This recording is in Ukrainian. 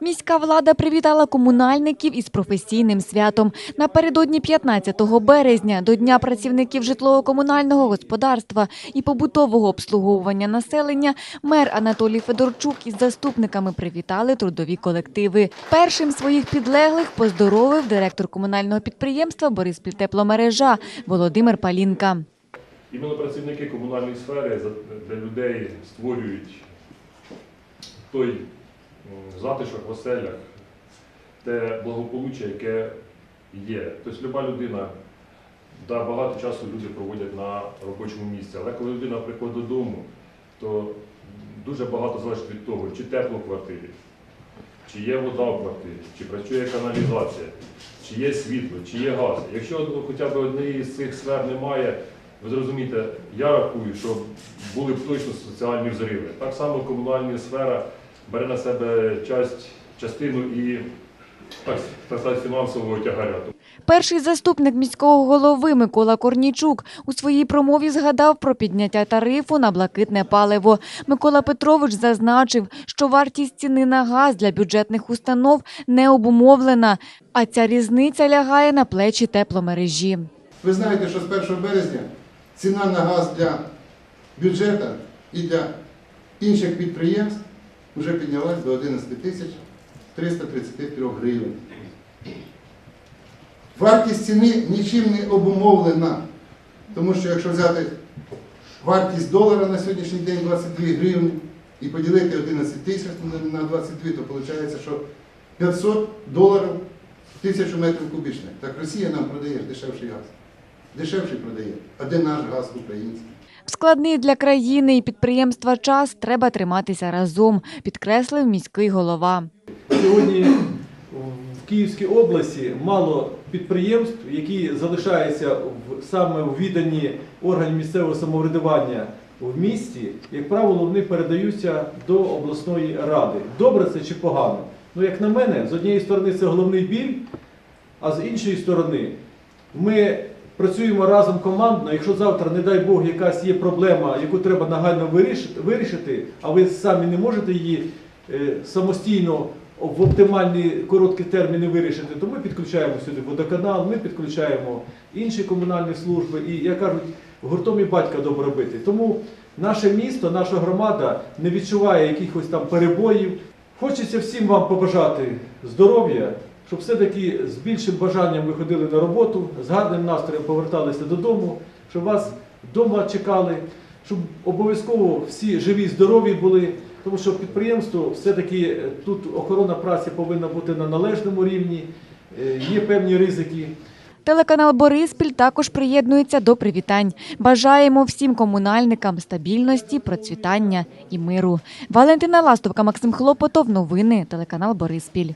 Міська влада привітала комунальників із професійним святом. Напередодні 15 березня до Дня працівників житлово-комунального господарства і побутового обслуговування населення мер Анатолій Федорчук із заступниками привітали трудові колективи. Першим своїх підлеглих поздоровив директор комунального підприємства «Бориспільтепломережа» Володимир Палінка. Іменно працівники комунальної сфери для людей створюють той затишок в оселях, те благополуччя, яке є. Тобто люба людина, да, багато часу люди проводять на робочому місці, але коли людина приходить додому, то дуже багато залежить від того, чи тепло в квартирі, чи є вода в квартирі, чи працює каналізація, чи є світло, чи є газ. Якщо хоча б однієї з цих сфер немає, ви зрозумієте, я рахую, що були б точно соціальні взриви. Так само комунальна сфера бере на себе часть, частину і так, так сказати, фінансового тягаря. Перший заступник міського голови Микола Корнічук у своїй промові згадав про підняття тарифу на блакитне паливо. Микола Петрович зазначив, що вартість ціни на газ для бюджетних установ не обумовлена, а ця різниця лягає на плечі тепломережі. Ви знаєте, що з 1 березня ціна на газ для бюджету і для інших підприємств вже піднялась до 11 тисяч 333 гривень. Вартість ціни нічим не обумовлена, тому що якщо взяти вартість долара на сьогоднішній день 22 гривні і поділити 11 тисяч на 22, то виходить, що 500 доларів тисячу метрів кубічних. Так Росія нам продає дешевший газ. Дешевший продає. А де наш газ український? В складний для країни і підприємства час треба триматися разом, підкреслив міський голова. Сьогодні в Київській області мало підприємств, які залишаються саме в відданні органів місцевого самоврядування в місті. Як правило, вони передаються до обласної ради. Добре це чи погано? Ну, як на мене, з однієї сторони це головний біль, а з іншої сторони, ми працюємо разом командно. Якщо завтра, не дай Бог, якась є проблема, яку треба нагально вирішити, а ви самі не можете її е, самостійно в оптимальні короткі терміни вирішити, то ми підключаємо сюди водоканал, ми підключаємо інші комунальні служби і, як кажуть, гуртом і батька добре робити. Тому наше місто, наша громада не відчуває якихось там перебоїв. Хочеться всім вам побажати здоров'я, щоб все-таки з більшим бажанням ви ходили на роботу, з гарним настроєм поверталися додому, щоб вас вдома чекали, щоб обов'язково всі живі, здорові були. Тому що підприємство все-таки е, тут охорона праці повинна бути на належному рівні, е, є певні ризики. Телеканал Бориспіль також приєднується до привітань. Бажаємо всім комунальникам стабільності, процвітання і миру. Валентина Ластовка, Максим Хлопотов. Новини телеканал Бориспіль.